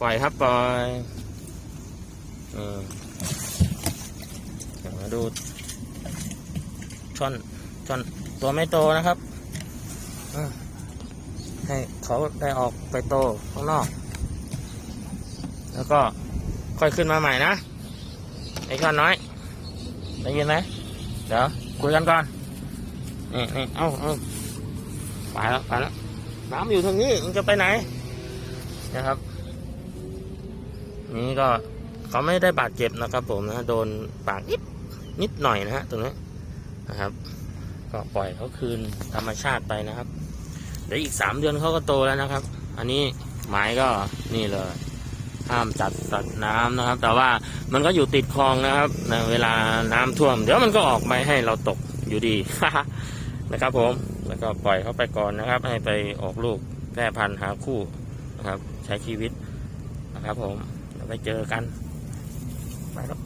ปล่อยครับปล่อยเออมาดูช่อนช่อนตัวไม่โตนะครับอให้เขาได้ออกไปโตข้างนอก แล้วก็ค่อยขึ้นมาใหม่นะไอ้ช่อนน้อยได้ยินไหมเดี๋ยวคุยกันก่อนนี่นี่เอ้าเอ้าไปแล้วไปแล้วน้ำอยู่ทางนี้มันจะไปไหนนะครับ นี่ก็เขาไม่ได้บาดเจ็บนะครับ ผมนะโดนปากนิดนิดหน่อยนะฮะตรงนี้นะครับ ก็ปล่อยเขาคืนธรรมชาติไปนะครับเดี๋ยวอีกสามเดือนเขาก็โตแล้วนะครับ อันนี้หมายก็นี่เลยห้ามจัดสัตว์น้ำนะครับ แต่ว่ามันก็อยู่ติดคลองนะครับนะเวลาน้ำท่วม เดี๋ยวมันก็ออกไปให้เราตกอยู่ดีนะครับ ผมแล้วก็ปล่อยเขาไปก่อนนะครับ ให้ไปออกลูกแพร่พันธุ์หาคู่นะครับ ใช้ชีวิตนะครับผม ไปเจอกันไปครับ